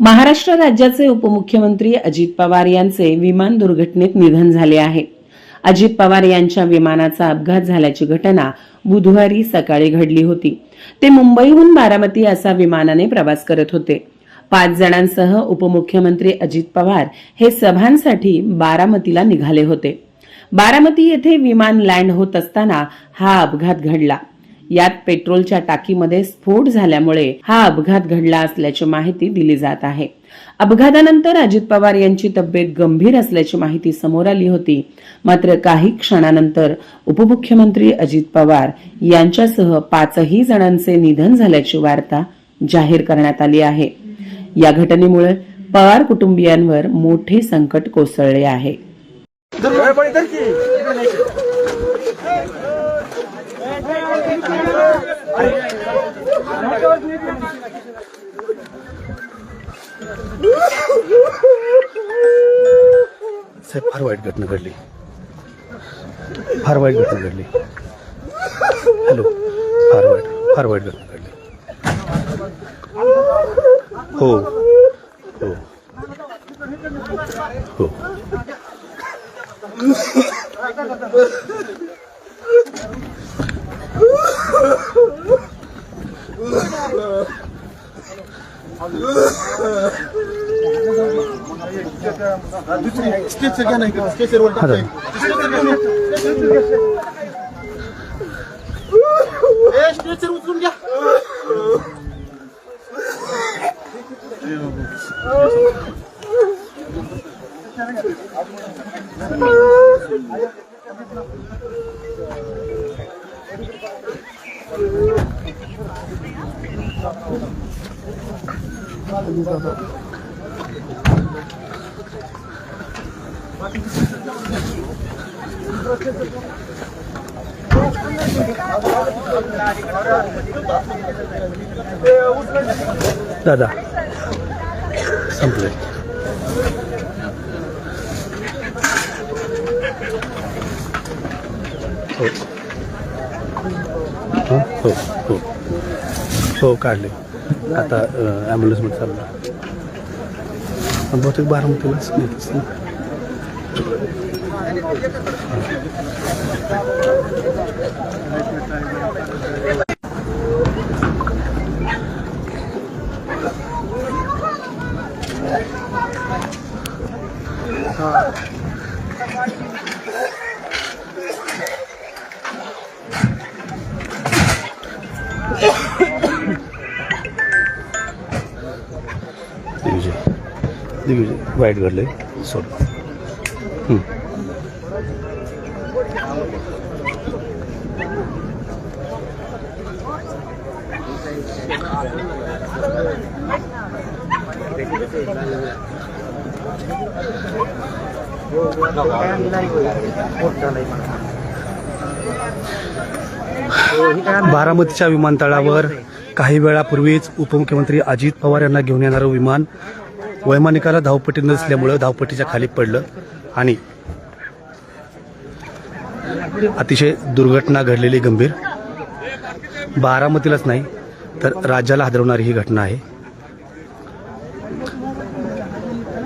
महाराष्ट्र राज्याचे उपमुख्यमंत्री अजित पवार यांचे विमान दुर्घटनेत निधन झाले आहे. अजित पवार यांच्या विमानाचा अपघात झाल्याची घटना बुधवारी सकाळी घडली होती. ते मुंबईहून बारामती असा विमानाने प्रवास करत होते. पाच जणांसह उपमुख्यमंत्री अजित पवार हे सभांसाठी बारामतीला निघाले होते. बारामती येथे विमान लँड होत असताना हा अपघात घडला. यात पेट्रोलच्या टाकीमध्ये स्फोट झाल्यामुळे हा अपघात घडला असल्याची माहिती दिली जात आहे. अपघातानंतर अजित पवार यांची तब्येत गंभीर असल्याची माहिती समोर आली होती. मात्र काही क्षणानंतर उपमुख्यमंत्री अजित पवार यांच्यासह पाचही जणांचे निधन झाल्याची वार्ता जाहीर करण्यात आली आहे. या घटनेमुळे पवार कुटुंबियांवर मोठे संकट कोसळले आहे. साहेब फार वाईट घटना घडली. फार वाईट घटना घडली. हॅलो फार वाईट फार वाईट घटना घडली. हो हो. हो 하자. दादा. दादा हो. हो हो हो. हो काढले आता ॲम्ब्युलन्समध्ये चालला पण बहुतेक बारामतीलाच नेत असतील वाईट घडलं सोड. बारामतीच्या विमानतळावर काही वेळापूर्वीच उपमुख्यमंत्री अजित पवार यांना घेऊन येणारं विमान वैमानिकाला धावपट्टी नसल्यामुळं धावपट्टीच्या खाली पडलं आणि अतिशय दुर्घटना घडलेली गंभीर. बारामतीलाच नाही तर राज्याला हादरवणारी ही घटना आहे.